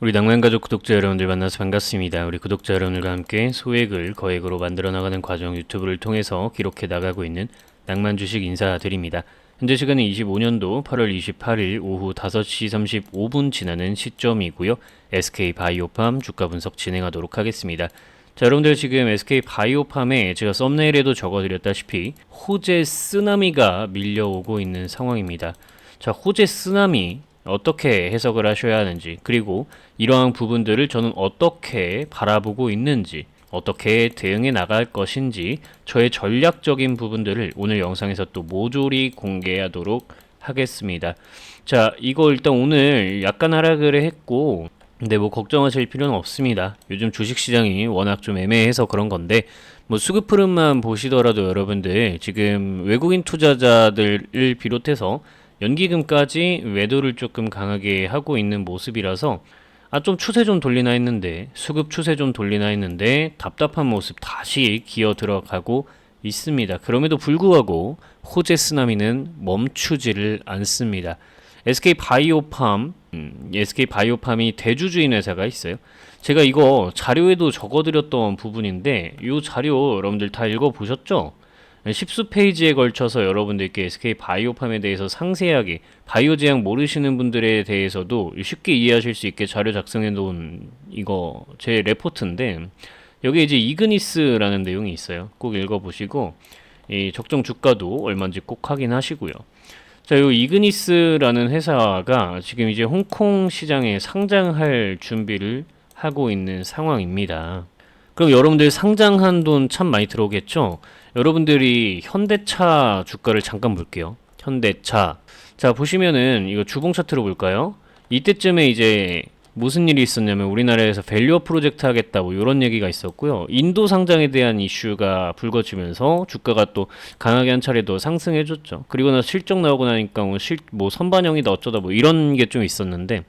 우리 낭만가족 구독자 여러분들 만나서 반갑습니다. 우리 구독자 여러분들과 함께 소액을 거액으로 만들어 나가는 과정 유튜브를 통해서 기록해 나가고 있는 낭만 주식 인사드립니다. 현재 시간은 25년도 8월 28일 오후 5시 35분 지나는 시점이고요. SK 바이오팜 주가 분석 진행하도록 하겠습니다. 자, 여러분들 지금 SK 바이오팜에 제가 썸네일에도 적어드렸다시피 호재 쓰나미가 밀려오고 있는 상황입니다. 자, 호재 쓰나미 어떻게 해석을 하셔야 하는지, 그리고 이러한 부분들을 저는 어떻게 바라보고 있는지, 어떻게 대응해 나갈 것인지, 저의 전략적인 부분들을 오늘 영상에서 또 모조리 공개하도록 하겠습니다. 자, 이거 일단 오늘 약간 하락을 했고, 근데 뭐 걱정하실 필요는 없습니다. 요즘 주식 시장이 워낙 좀 애매해서 그런 건데, 뭐 수급 흐름만 보시더라도 여러분들 지금 외국인 투자자들을 비롯해서 연기금까지 외도를 조금 강하게 하고 있는 모습이라서 아 좀 추세 좀 돌리나 했는데 수급 추세 좀 돌리나 했는데 답답한 모습 다시 기어 들어가고 있습니다. 그럼에도 불구하고 호재 쓰나미는 멈추지를 않습니다. SK 바이오팜, 음, SK 바이오팜이 대주주인 회사가 있어요. 제가 이거 자료에도 적어드렸던 부분인데 이 자료 여러분들 다 읽어보셨죠? 십수 페이지에 걸쳐서 여러분들께 SK 바이오팜에 대해서 상세하게 바이오 제약 모르시는 분들에 대해서도 쉽게 이해하실 수 있게 자료 작성해 놓은 이거 제 레포트인데 여기 이제 이그니스라는 내용이 있어요. 꼭 읽어보시고 이 적정 주가도 얼마인지 꼭 확인하시고요. 자, 요 이그니스라는 회사가 지금 이제 홍콩 시장에 상장할 준비를 하고 있는 상황입니다. 그럼 여러분들 상장한 돈 참 많이 들어오겠죠? 여러분들이 현대차 주가를 잠깐 볼게요. 현대차. 자, 보시면은 이거 주봉 차트로 볼까요? 이때쯤에 이제 무슨 일이 있었냐면 우리나라에서 밸류어 프로젝트 하겠다 뭐 이런 얘기가 있었고요. 인도 상장에 대한 이슈가 불거지면서 주가가 또 강하게 한 차례 더 상승해 줬죠. 그리고 나서 실적 나오고 나니까 뭐, 실, 뭐 선반영이다 어쩌다 뭐 이런 게 좀 있었는데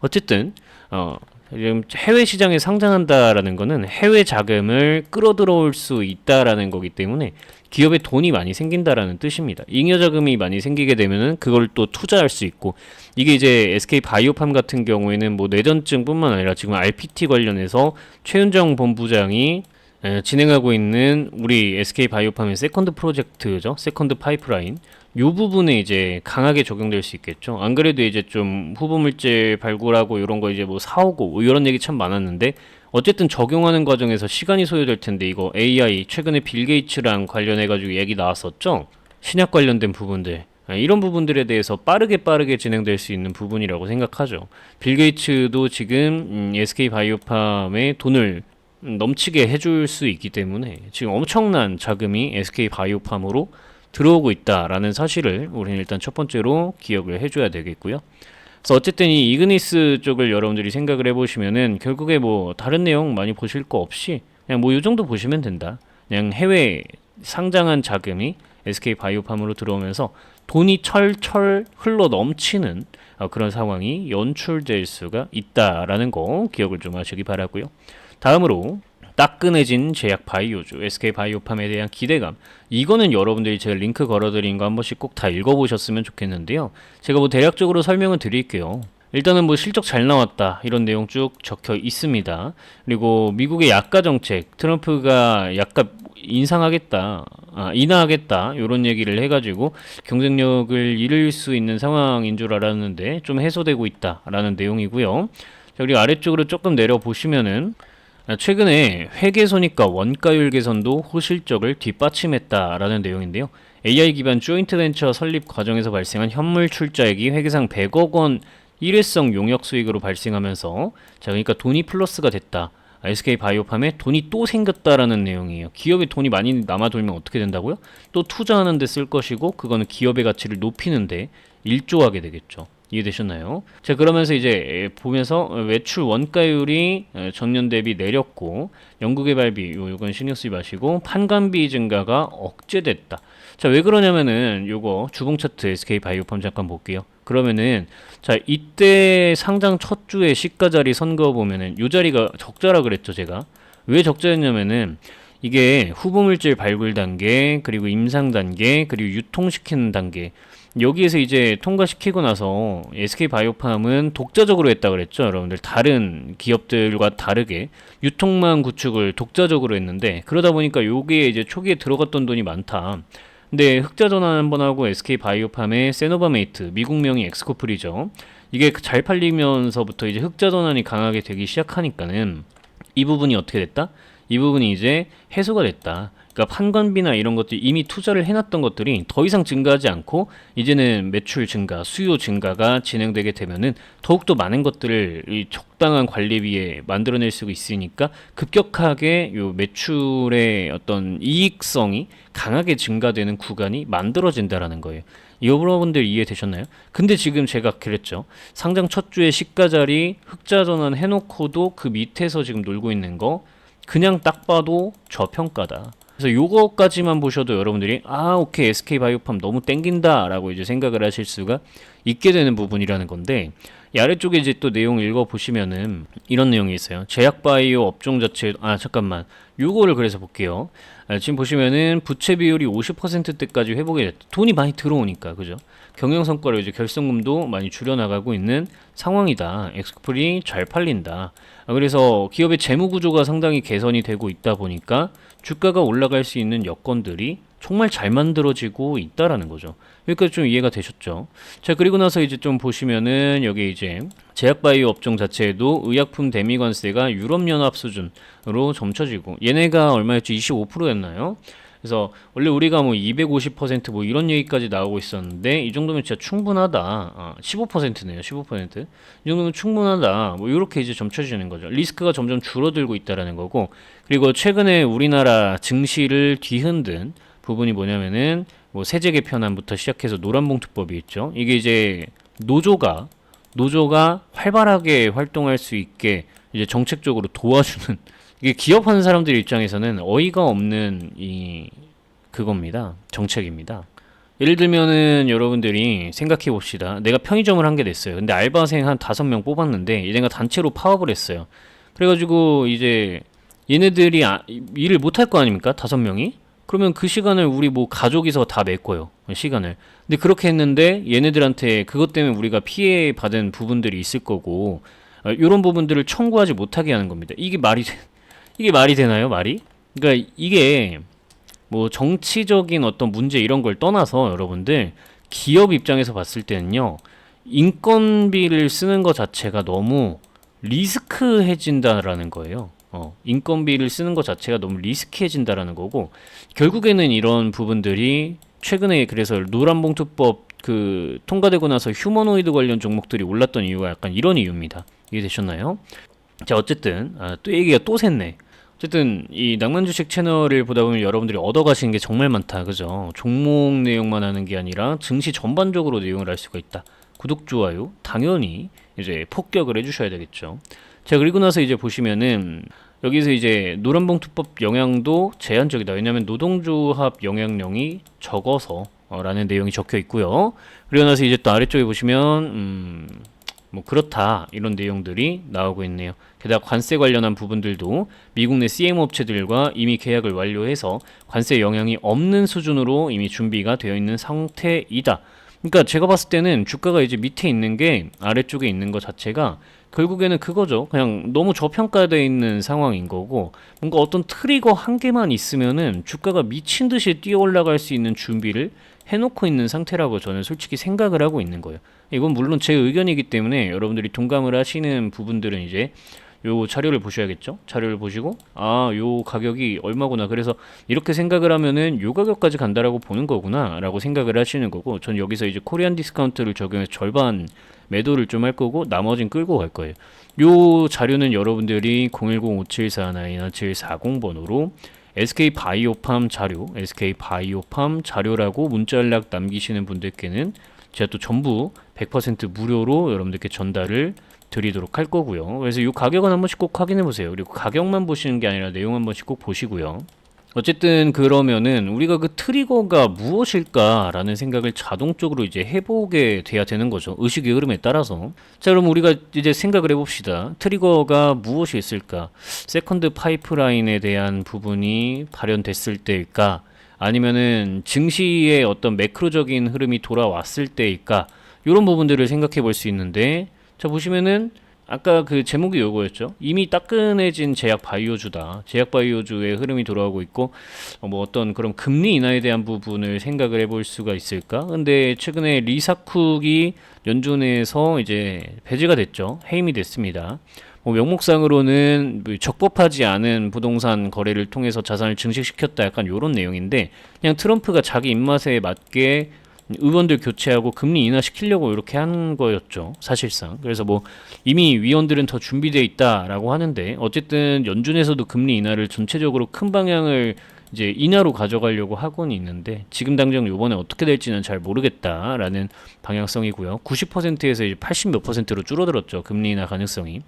어쨌든 어 지금 해외 시장에 상장한다라는 거는 해외 자금을 끌어들어올 수 있다라는 거기 때문에 기업에 돈이 많이 생긴다라는 뜻입니다. 잉여 자금이 많이 생기게 되면은 그걸 또 투자할 수 있고 이게 이제 SK 바이오팜 같은 경우에는 뭐 뇌전증뿐만 아니라 지금 RPT 관련해서 최윤정 본부장이 에, 진행하고 있는 우리 SK 바이오팜의 세컨드 프로젝트죠. 세컨드 파이프라인. 요 부분에 이제 강하게 적용될 수 있겠죠. 안 그래도 이제 좀 후보 물질 발굴하고 이런 거 이제 뭐 사오고 뭐 이런 얘기 참 많았는데 어쨌든 적용하는 과정에서 시간이 소요될 텐데 이거 AI 최근에 빌 게이츠랑 관련해 가지고 얘기 나왔었죠. 신약 관련된 부분들 아, 이런 부분들에 대해서 빠르게 빠르게 진행될 수 있는 부분이라고 생각하죠. 빌 게이츠도 지금 음, SK 바이오팜에 돈을 넘치게 해줄 수 있기 때문에 지금 엄청난 자금이 SK 바이오팜으로 들어오고 있다라는 사실을 우리는 일단 첫 번째로 기억을 해줘야 되겠고요. 그래서 어쨌든 이 이그니스 쪽을 여러분들이 생각을 해보시면은 결국에 뭐 다른 내용 많이 보실 거 없이 그냥 뭐 이 정도 보시면 된다. 그냥 해외 상장한 자금이 SK 바이오팜으로 들어오면서 돈이 철철 흘러 넘치는 어, 그런 상황이 연출될 수가 있다라는 거 기억을 좀 하시기 바라고요. 다음으로 따끈해진 제약 바이오주 SK 바이오팜에 대한 기대감. 이거는 여러분들이 제가 링크 걸어드린 거 한 번씩 꼭 다 읽어보셨으면 좋겠는데요. 제가 뭐 대략적으로 설명을 드릴게요. 일단은 뭐 실적 잘 나왔다. 이런 내용 쭉 적혀 있습니다. 그리고 미국의 약가 정책 트럼프가 약간 인상하겠다 아, 인하하겠다 이런 얘기를 해가지고 경쟁력을 잃을 수 있는 상황인 줄 알았는데 좀 해소되고 있다라는 내용이고요. 자, 그리고 아래쪽으로 조금 내려 보시면은 아, 최근에 회계 손익과 원가율 개선도 호실적을 뒷받침했다라는 내용인데요. AI 기반 조인트 벤처 설립 과정에서 발생한 현물 출자액이 회계상 100억 원 일회성 용역 수익으로 발생하면서 자 그러니까 돈이 플러스가 됐다. SK 바이오팜에 돈이 또 생겼다라는 내용이에요. 기업에 돈이 많이 남아돌면 어떻게 된다고요? 또 투자하는 데 쓸 것이고 그거는 기업의 가치를 높이는데 일조하게 되겠죠. 이해되셨나요? 자 그러면서 이제 보면서 외출 원가율이 전년 대비 내렸고 연구개발비 요 요건 신경 쓰지 마시고 판관비 증가가 억제됐다. 자 왜 그러냐면은 요거 주봉 차트 SK 바이오팜 잠깐 볼게요. 그러면은 자 이때 상장 첫 주에 시가 자리 선거 보면은 요 자리가 적자라 그랬죠 제가 왜 적자였냐면은 이게 후보물질 발굴 단계 그리고 임상 단계 그리고 유통시키는 단계 여기에서 이제 통과시키고 나서 SK 바이오팜은 독자적으로 했다 그랬죠, 여러분들. 다른 기업들과 다르게 유통망 구축을 독자적으로 했는데 그러다 보니까 여기에 이제 초기에 들어갔던 돈이 많다. 근데 흑자 전환 한번 하고 SK 바이오팜의 세노바메이트 미국명이 엑스코플이죠. 이게 잘 팔리면서부터 이제 흑자 전환이 강하게 되기 시작하니까는 이 부분이 어떻게 됐다? 이 부분이 이제 해소가 됐다. 그러니까 판관비나 이런 것들 이미 투자를 해놨던 것들이 더 이상 증가하지 않고 이제는 매출 증가, 수요 증가가 진행되게 되면은 더욱더 많은 것들을 이 적당한 관리비에 만들어낼 수 있으니까 급격하게 요 매출의 어떤 이익성이 강하게 증가되는 구간이 만들어진다라는 거예요. 여러분들 이해되셨나요? 근데 지금 제가 그랬죠. 상장 첫 주에 시가 자리 흑자 전환 해놓고도 그 밑에서 지금 놀고 있는 거 그냥 딱 봐도 저평가다. 그래서 요거까지만 보셔도 여러분들이 아 오케이 SK 바이오팜 너무 땡긴다라고 이제 생각을 하실 수가 있게 되는 부분이라는 건데 이 아래쪽에 이제 또 내용 읽어 보시면은 이런 내용이 있어요. 제약 바이오 업종 자체 아 잠깐만 요거를 그래서 볼게요. 아, 지금 보시면은 부채 비율이 50%대까지 회복이 됐다. 돈이 많이 들어오니까 그죠? 경영 성과로 이제 결성금도 많이 줄여 나가고 있는 상황이다. 엑스플이 잘 팔린다. 아, 그래서 기업의 재무 구조가 상당히 개선이 되고 있다 보니까 주가가 올라갈 수 있는 여건들이 정말 잘 만들어지고 있다라는 거죠. 여기까지 좀 이해가 되셨죠? 자, 그리고 나서 이제 좀 보시면은 여기 이제 제약바이오 업종 자체에도 의약품 대미관세가 유럽연합 수준으로 점쳐지고 얘네가 얼마였지? 25%였나요? 그래서 원래 우리가 뭐 250%뭐 이런 얘기까지 나오고 있었는데 이 정도면 진짜 충분하다. 아, 15%네요. 15%. 이 정도면 충분하다. 뭐 이렇게 이제 점쳐지는 거죠. 리스크가 점점 줄어들고 있다라는 거고 그리고 최근에 우리나라 증시를 뒤흔든 부분이 뭐냐면은 뭐 세제 개편안부터 시작해서 노란봉투법이 있죠. 이게 이제 노조가 노조가 활발하게 활동할 수 있게 이제 정책적으로 도와주는 이게 기업하는 사람들 입장에서는 어이가 없는 이 그겁니다. 정책입니다. 예를 들면은 여러분들이 생각해 봅시다. 내가 편의점을 한 게 됐어요. 근데 알바생 한 다섯 명 뽑았는데 얘네가 단체로 파업을 했어요. 그래가지고 이제 얘네들이 아, 일을 못 할 거 아닙니까? 다섯 명이? 그러면 그 시간을 우리 뭐 가족이서 다 메꿔요. 시간을. 근데 그렇게 했는데 얘네들한테 그것 때문에 우리가 피해 받은 부분들이 있을 거고 어, 이런 부분들을 청구하지 못하게 하는 겁니다. 이게 말이 돼, 이게 말이 되나요? 말이? 그러니까 이게 뭐 정치적인 어떤 문제 이런 걸 떠나서 여러분들 기업 입장에서 봤을 때는요 인건비를 쓰는 것 자체가 너무 리스크해진다라는 거예요. 어, 인건비를 쓰는 것 자체가 너무 리스키해진다라는 거고 결국에는 이런 부분들이 최근에 그래서 노란봉투법 그 통과되고 나서 휴머노이드 관련 종목들이 올랐던 이유가 약간 이런 이유입니다. 이해되셨나요? 자 어쨌든 아, 또 얘기가 또 샜네. 어쨌든 이 낭만 주식 채널을 보다 보면 여러분들이 얻어가시는 게 정말 많다, 그죠? 종목 내용만 하는 게 아니라 증시 전반적으로 내용을 알 수가 있다. 구독 좋아요 당연히 이제 폭격을 해주셔야 되겠죠. 자 그리고 나서 이제 보시면은 여기서 이제 노란봉투법 영향도 제한적이다. 왜냐하면 노동조합 영향령이 적어서 어, 라는 내용이 적혀 있고요. 그리고 나서 이제 또 아래쪽에 보시면 음, 뭐 그렇다 이런 내용들이 나오고 있네요. 게다가 관세 관련한 부분들도 미국 내 CM 업체들과 이미 계약을 완료해서 관세 영향이 없는 수준으로 이미 준비가 되어 있는 상태이다. 그러니까 제가 봤을 때는 주가가 이제 밑에 있는 게 아래쪽에 있는 것 자체가 결국에는 그거죠. 그냥 너무 저평가되어 있는 상황인 거고 뭔가 어떤 트리거 한 개만 있으면은 주가가 미친 듯이 뛰어 올라갈 수 있는 준비를 해놓고 있는 상태라고 저는 솔직히 생각을 하고 있는 거예요. 이건 물론 제 의견이기 때문에 여러분들이 동감을 하시는 부분들은 이제 요 자료를 보셔야겠죠. 자료를 보시고 아, 요 가격이 얼마구나. 그래서 이렇게 생각을 하면은 요 가격까지 간다라고 보는 거구나라고 생각을 하시는 거고 전 여기서 이제 코리안 디스카운트를 적용해서 절반 매도를 좀 할 거고 나머진 끌고 갈 거예요. 요 자료는 여러분들이 010-5749-1740번으로 SK 바이오팜 자료, SK 바이오팜 자료라고 문자 연락 남기시는 분들께는 제가 또 전부 100% 무료로 여러분들께 전달을 드리도록 할 거고요. 그래서 이 가격은 한 번씩 꼭 확인해 보세요. 그리고 가격만 보시는 게 아니라 내용 한 번씩 꼭 보시고요. 어쨌든 그러면은 우리가 그 트리거가 무엇일까라는 생각을 자동적으로 이제 해보게 돼야 되는 거죠. 의식의 흐름에 따라서. 자, 그럼 우리가 이제 생각을 해봅시다. 트리거가 무엇이 있을까? 세컨드 파이프라인에 대한 부분이 발현됐을 때일까? 아니면은 증시의 어떤 매크로적인 흐름이 돌아왔을 때일까? 이런 부분들을 생각해 볼 수 있는데 자 보시면은 아까 그 제목이 요거였죠. 이미 따끈해진 제약 바이오주다. 제약 바이오주의 흐름이 돌아오고 있고 어, 뭐 어떤 그런 금리 인하에 대한 부분을 생각을 해볼 수가 있을까? 근데 최근에 리사쿡이 연준에서 이제 배제가 됐죠. 해임이 됐습니다. 뭐 명목상으로는 뭐 적법하지 않은 부동산 거래를 통해서 자산을 증식시켰다 약간 요런 내용인데 그냥 트럼프가 자기 입맛에 맞게 의원들 교체하고 금리 인하시키려고 이렇게 한 거였죠 사실상. 그래서 뭐 이미 위원들은 더 준비돼 있다라고 하는데 어쨌든 연준에서도 금리 인하를 전체적으로 큰 방향을 이제 인하로 가져가려고 하고는 있는데 지금 당장 요번에 어떻게 될지는 잘 모르겠다라는 방향성이고요. 90%에서 이제 80 몇 퍼센트로 줄어들었죠 금리 인하 가능성이.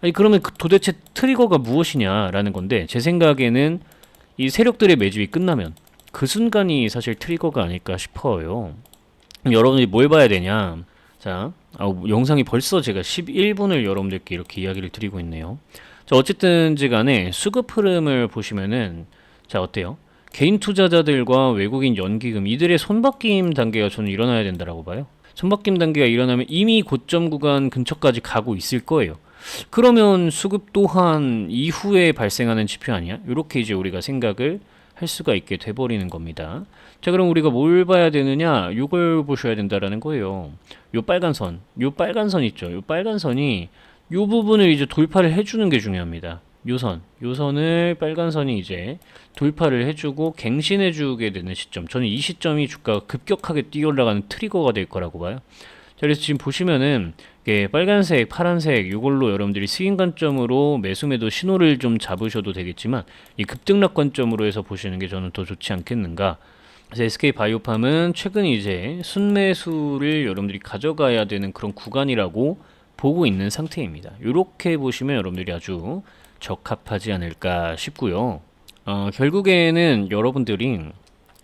아니 그러면 그 도대체 트리거가 무엇이냐라는 건데 제 생각에는 이 세력들의 매집이 끝나면 그 순간이 사실 트리거가 아닐까 싶어요. 여러분이 뭘 봐야 되냐? 자, 아, 영상이 벌써 제가 11분을 여러분들께 이렇게 이야기를 드리고 있네요. 자, 어쨌든지 간에 수급 흐름을 보시면은 자, 어때요? 개인 투자자들과 외국인 연기금 이들의 손바뀜 단계가 저는 일어나야 된다라고 봐요. 손바뀜 단계가 일어나면 이미 고점 구간 근처까지 가고 있을 거예요. 그러면 수급 또한 이후에 발생하는 지표 아니야? 이렇게 이제 우리가 생각을 할 수가 있게 돼버리는 겁니다. 자, 그럼 우리가 뭘 봐야 되느냐? 이걸 보셔야 된다라는 거예요. 요 빨간 선, 요 빨간 선 있죠? 요 빨간 선이 요 부분을 이제 돌파를 해주는 게 중요합니다. 요 선, 요 선을 빨간 선이 이제 돌파를 해주고 갱신해주게 되는 시점. 저는 이 시점이 주가가 급격하게 뛰어올라가는 트리거가 될 거라고 봐요. 자, 그래서 지금 보시면은 이게 빨간색, 파란색 이걸로 여러분들이 스윙 관점으로 매수 매도 신호를 좀 잡으셔도 되겠지만 이 급등락 관점으로 해서 보시는 게 저는 더 좋지 않겠는가. 그래서 SK 바이오팜은 최근 이제 순매수를 여러분들이 가져가야 되는 그런 구간이라고 보고 있는 상태입니다. 이렇게 보시면 여러분들이 아주 적합하지 않을까 싶고요. 어, 결국에는 여러분들이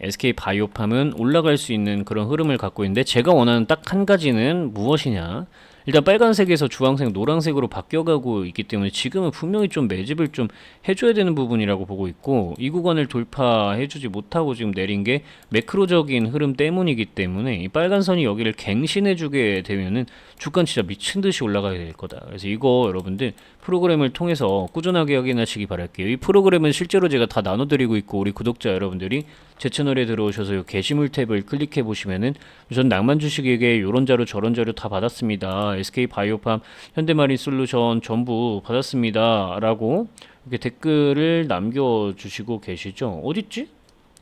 SK 바이오팜은 올라갈 수 있는 그런 흐름을 갖고 있는데 제가 원하는 딱 한 가지는 무엇이냐? 일단 빨간색에서 주황색, 노란색으로 바뀌어가고 있기 때문에 지금은 분명히 좀 매집을 좀 해줘야 되는 부분이라고 보고 있고 이 구간을 돌파해주지 못하고 지금 내린 게 매크로적인 흐름 때문이기 때문에 이 빨간 선이 여기를 갱신해주게 되면은 주가 진짜 미친 듯이 올라가게 될 거다. 그래서 이거 여러분들 프로그램을 통해서 꾸준하게 확인하시기 바랄게요. 이 프로그램은 실제로 제가 다 나눠드리고 있고 우리 구독자 여러분들이 제 채널에 들어오셔서 이 게시물 탭을 클릭해 보시면은 전 낭만 주식에게 요런 자료 저런 자료 다 받았습니다. SK 바이오팜, 현대마린 솔루션 전부 받았습니다라고 이렇게 댓글을 남겨주시고 계시죠. 어딨지?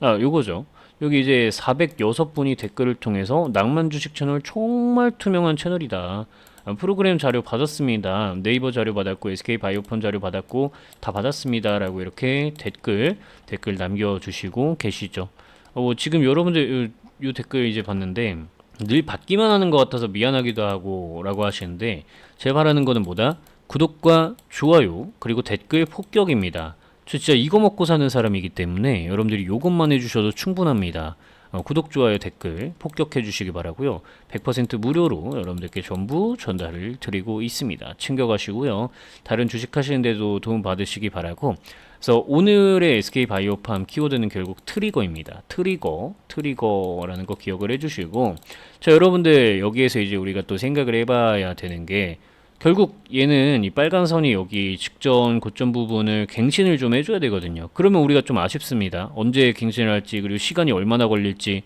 아, 요거죠. 여기 이제 406분이 댓글을 통해서 낭만 주식 채널 정말 투명한 채널이다. 아, 프로그램 자료 받았습니다. 네이버 자료 받았고 SK 바이오팜 자료 받았고 다 받았습니다라고 이렇게 댓글 댓글 남겨주시고 계시죠. 어, 지금 여러분들 요, 요 댓글 이제 봤는데 늘 받기만 하는 것 같아서 미안하기도 하고 라고 하시는데 제가 바라는 거는 뭐다? 구독과 좋아요 그리고 댓글 폭격입니다. 저 진짜 이거 먹고 사는 사람이기 때문에 여러분들이 요것만 해주셔도 충분합니다. 어, 구독, 좋아요, 댓글 폭격해 주시기 바라고요. 100% 무료로 여러분들께 전부 전달을 드리고 있습니다. 챙겨가시고요. 다른 주식 하시는데도 도움 받으시기 바라고 그래서 오늘의 SK 바이오팜 키워드는 결국 트리거입니다. 트리거, 트리거라는 거 기억을 해주시고 자 여러분들 여기에서 이제 우리가 또 생각을 해봐야 되는 게 결국 얘는 이 빨간 선이 여기 직전 고점 부분을 갱신을 좀 해줘야 되거든요. 그러면 우리가 좀 아쉽습니다. 언제 갱신을 할지 그리고 시간이 얼마나 걸릴지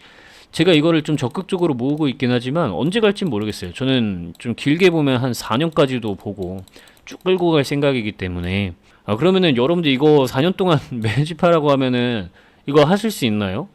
제가 이거를 좀 적극적으로 모으고 있긴 하지만 언제 갈지 모르겠어요. 저는 좀 길게 보면 한 4년까지도 보고 쭉 끌고 갈 생각이기 때문에 아 그러면은 여러분들 이거 4년 동안 매집하라고 하면은 이거 하실 수 있나요?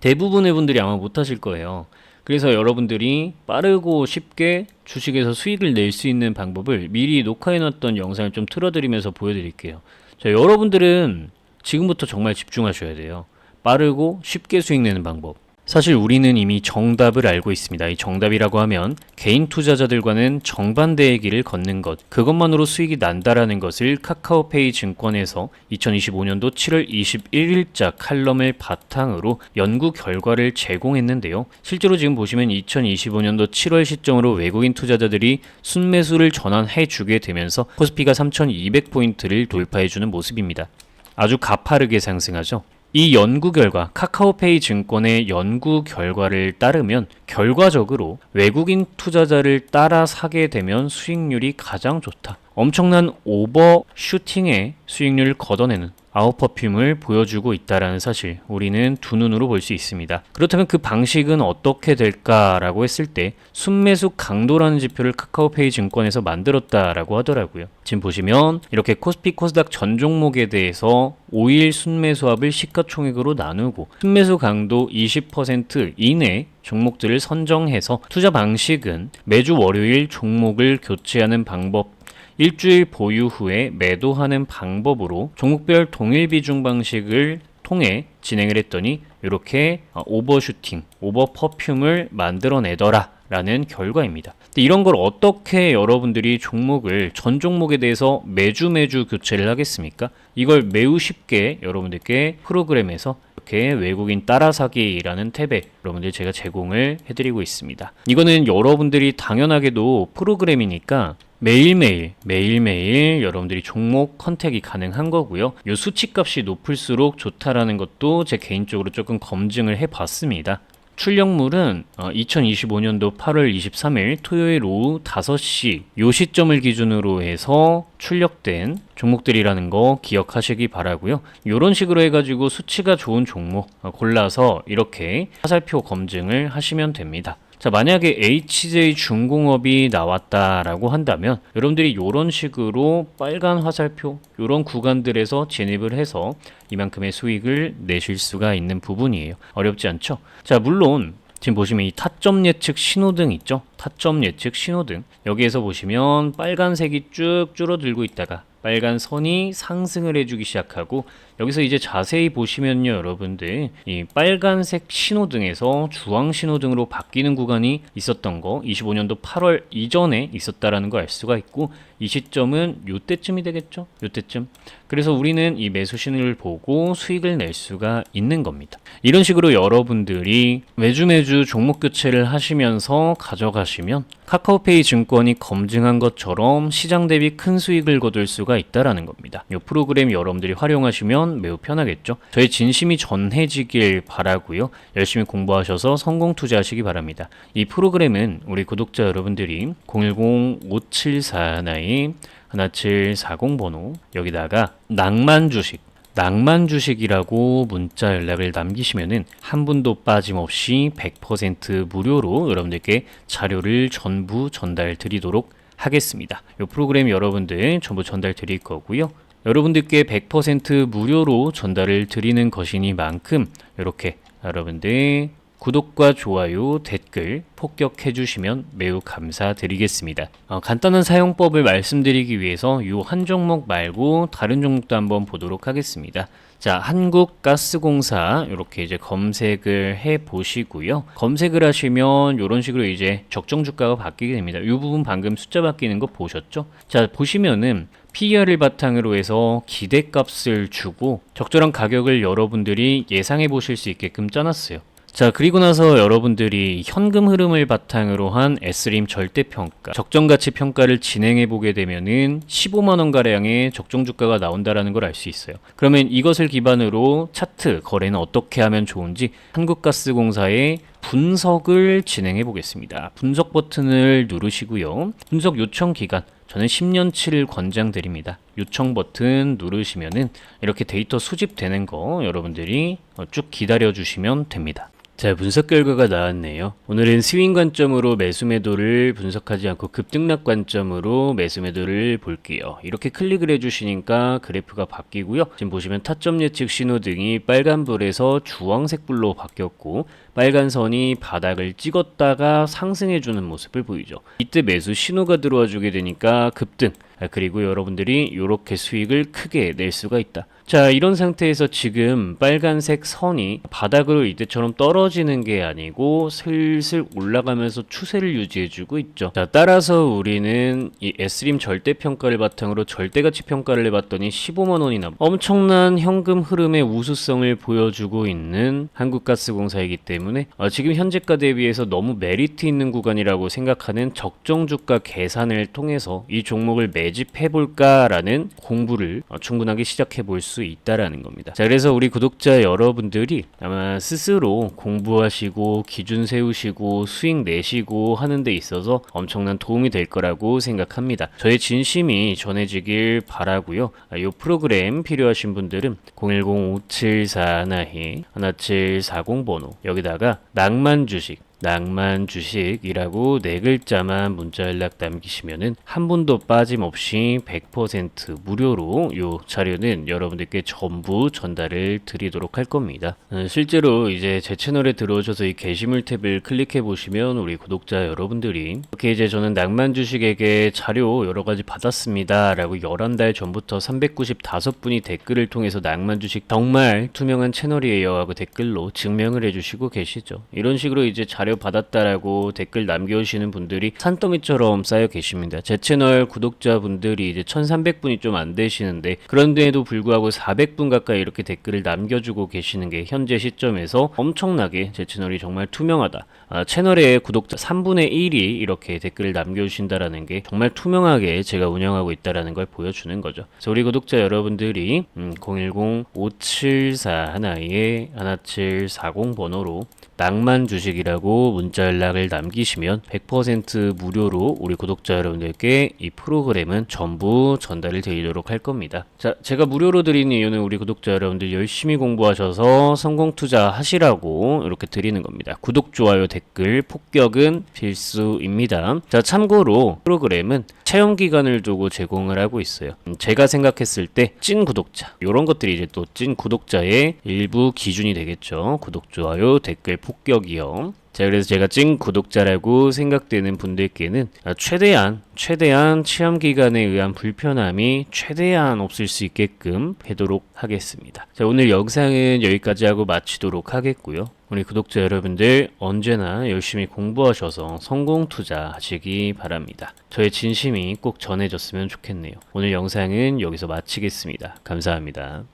대부분의 분들이 아마 못 하실 거예요. 그래서 여러분들이 빠르고 쉽게 주식에서 수익을 낼 수 있는 방법을 미리 녹화해놨던 영상을 좀 틀어드리면서 보여드릴게요. 자, 여러분들은 지금부터 정말 집중하셔야 돼요. 빠르고 쉽게 수익 내는 방법. 사실 우리는 이미 정답을 알고 있습니다. 이 정답이라고 하면 개인 투자자들과는 정반대의 길을 걷는 것, 그것만으로 수익이 난다라는 것을 카카오페이 증권에서 2025년도 7월 21일자 칼럼을 바탕으로 연구 결과를 제공했는데요. 실제로 지금 보시면 2025년도 7월 시점으로 외국인 투자자들이 순매수를 전환해 주게 되면서 코스피가 3200포인트를 돌파해 주는 모습입니다. 아주 가파르게 상승하죠. 이 연구 결과 카카오페이 증권의 연구 결과를 따르면 결과적으로 외국인 투자자를 따라 사게 되면 수익률이 가장 좋다. 엄청난 오버 슈팅의 수익률을 걷어내는 아웃퍼퓸을 보여주고 있다라는 사실 우리는 두 눈으로 볼 수 있습니다. 그렇다면 그 방식은 어떻게 될까라고 했을 때 순매수 강도라는 지표를 카카오페이 증권에서 만들었다라고 하더라고요. 지금 보시면 이렇게 코스피 코스닥 전 종목에 대해서 5일 순매수합을 시가총액으로 나누고 순매수 강도 20% 이내 종목들을 선정해서 투자 방식은 매주 월요일 종목을 교체하는 방법 일주일 보유 후에 매도하는 방법으로 종목별 동일 비중 방식을 통해 진행을 했더니 이렇게 오버슈팅, 오버퍼퓸을 만들어내더라. 라는 결과입니다. 이런 걸 어떻게 여러분들이 종목을 전 종목에 대해서 매주 매주 교체를 하겠습니까? 이걸 매우 쉽게 여러분들께 프로그램에서 이렇게 외국인 따라사기라는 탭에 여러분들 제가 제공을 해드리고 있습니다. 이거는 여러분들이 당연하게도 프로그램이니까 매일매일 매일매일 여러분들이 종목 컨택이 가능한 거고요. 요 수치값이 높을수록 좋다라는 것도 제 개인적으로 조금 검증을 해봤습니다. 출력물은 2025년도 8월 23일 토요일 오후 5시 요 시점을 기준으로 해서 출력된 종목들이라는 거 기억하시기 바라고요. 이런 식으로 해가지고 수치가 좋은 종목 어, 골라서 이렇게 화살표 검증을 하시면 됩니다. 자, 만약에 HJ 중공업이 나왔다라고 한다면 여러분들이 이런 식으로 빨간 화살표 이런 구간들에서 진입을 해서 이만큼의 수익을 내실 수가 있는 부분이에요. 어렵지 않죠? 자, 물론 지금 보시면 이 타점 예측 신호등 있죠? 타점 예측 신호등. 여기에서 보시면 빨간색이 쭉 줄어들고 있다가 빨간 선이 상승을 해주기 시작하고 여기서 이제 자세히 보시면요 여러분들. 이 빨간색 신호등에서 주황 신호등으로 바뀌는 구간이 있었던 거 25년도 8월 이전에 있었다라는 거알 수가 있고 이 시점은 요때쯤이 되겠죠? 요때쯤. 그래서 우리는 이 매수 신호를 보고 수익을 낼 수가 있는 겁니다. 이런 식으로 여러분들이 매주 매주 종목 교체를 하시면서 가져가시면 카카오페이 증권이 검증한 것처럼 시장 대비 큰 수익을 거둘 수가 있다라는 겁니다. 이 프로그램 여러분들이 활용하시면 매우 편하겠죠 저의 진심이 전해지길 바라고요 열심히 공부하셔서 성공 투자하시기 바랍니다 이 프로그램은 우리 구독자 여러분들이 010-5749 1740 번호 여기다가 낭만 주식 낭만 주식이라고 문자 연락을 남기시면은 한 분도 빠짐없이 100% 무료로 여러분들께 자료를 전부 전달 드리도록 하겠습니다. 이 프로그램 여러분들 전부 전달 드릴 거고요. 여러분들께 100% 무료로 전달을 드리는 것이니만큼 이렇게 여러분들 구독과 좋아요, 댓글 폭격해 주시면 매우 감사드리겠습니다. 어, 간단한 사용법을 말씀드리기 위해서 이 한 종목 말고 다른 종목도 한번 보도록 하겠습니다. 자, 한국가스공사 이렇게 이제 검색을 해 보시고요. 검색을 하시면 이런 식으로 이제 적정 주가가 바뀌게 됩니다. 이 부분 방금 숫자 바뀌는 거 보셨죠? 자, 보시면은 PER을 바탕으로 해서 기대값을 주고 적절한 가격을 여러분들이 예상해 보실 수 있게끔 짜놨어요. 자, 그리고 나서 여러분들이 현금 흐름을 바탕으로 한 S림 절대평가, 적정가치 평가를 진행해 보게 되면은 15만원 가량의 적정 주가가 나온다라는 걸 알 수 있어요. 그러면 이것을 기반으로 차트 거래는 어떻게 하면 좋은지 한국가스공사의 분석을 진행해 보겠습니다. 분석 버튼을 누르시고요. 분석 요청 기간 저는 10년치를 권장드립니다. 요청 버튼 누르시면은 이렇게 데이터 수집되는 거 여러분들이 쭉 기다려 주시면 됩니다. 자, 분석 결과가 나왔네요. 오늘은 스윙 관점으로 매수 매도를 분석하지 않고 급등락 관점으로 매수 매도를 볼게요. 이렇게 클릭을 해주시니까 그래프가 바뀌고요. 지금 보시면 타점 예측 신호등이 빨간불에서 주황색 불로 바뀌었고 빨간 선이 바닥을 찍었다가 상승해주는 모습을 보이죠. 이때 매수 신호가 들어와 주게 되니까 급등 그리고 여러분들이 이렇게 수익을 크게 낼 수가 있다. 자, 이런 상태에서 지금 빨간색 선이 바닥으로 이때처럼 떨어지는 게 아니고 슬슬 올라가면서 추세를 유지해주고 있죠. 자, 따라서 우리는 이 S림 절대 평가를 바탕으로 절대 가치 평가를 해봤더니 15만 원이나 엄청난 현금 흐름의 우수성을 보여주고 있는 한국가스공사이기 때문에 어, 지금 현재가 대비해서 너무 메리트 있는 구간이라고 생각하는 적정 주가 계산을 통해서 이 종목을 매 매집해볼까라는 공부를 어, 충분하게 시작해볼 수 있다라는 겁니다. 자, 그래서 우리 구독자 여러분들이 아마 스스로 공부하시고 기준 세우시고 수익 내시고 하는 데 있어서 엄청난 도움이 될 거라고 생각합니다. 저의 진심이 전해지길 바라고요. 아, 이 프로그램 필요하신 분들은 010-5741-1740 번호 여기다가 낭만 주식 낭만 주식이라고 네 글자만 문자 연락 남기시면은 한 분도 빠짐없이 100% 무료로 요 자료는 여러분들께 전부 전달을 드리도록 할 겁니다. 어, 실제로 이제 제 채널에 들어오셔서 이 게시물 탭을 클릭해 보시면 우리 구독자 여러분들이 이렇게 이제 저는 낭만 주식에게 자료 여러 가지 받았습니다 라고 11달 전부터 395분이 댓글을 통해서 낭만 주식 정말 투명한 채널이에요 하고 댓글로 증명을 해주시고 계시죠. 이런 식으로 이제 자료 받았다라고 댓글 남겨주시는 분들이 산더미처럼 쌓여 계십니다. 제 채널 구독자분들이 이제 1300분이 좀 안 되시는데 그런데도 불구하고 400분 가까이 이렇게 댓글을 남겨주고 계시는 게 현재 시점에서 엄청나게 제 채널이 정말 투명하다. 아, 채널의 구독자 3분의 1이 이렇게 댓글을 남겨주신다라는 게 정말 투명하게 제가 운영하고 있다라는 걸 보여주는 거죠. 그래서 우리 구독자 여러분들이 음, 010-574 하나에 1740 번호로 낭만 주식이라고 문자 연락을 남기시면 100% 무료로 우리 구독자 여러분들께 이 프로그램은 전부 전달을 드리도록 할 겁니다. 자, 제가 무료로 드리는 이유는 우리 구독자 여러분들 열심히 공부하셔서 성공 투자 하시라고 이렇게 드리는 겁니다. 구독, 좋아요, 댓글, 폭격은 필수입니다. 자, 참고로 프로그램은 체험 기간을 두고 제공을 하고 있어요. 음, 제가 생각했을 때 찐 구독자 이런 것들이 이제 또 찐 구독자의 일부 기준이 되겠죠. 구독, 좋아요, 댓글, 폭격이요. 자, 그래서 제가 찐 구독자라고 생각되는 분들께는 아, 최대한 최대한 체험 기간에 의한 불편함이 최대한 없을 수 있게끔 하도록 하겠습니다. 자, 오늘 영상은 여기까지 하고 마치도록 하겠고요. 우리 구독자 여러분들 언제나 열심히 공부하셔서 성공 투자하시기 바랍니다. 저의 진심이 꼭 전해졌으면 좋겠네요. 오늘 영상은 여기서 마치겠습니다. 감사합니다.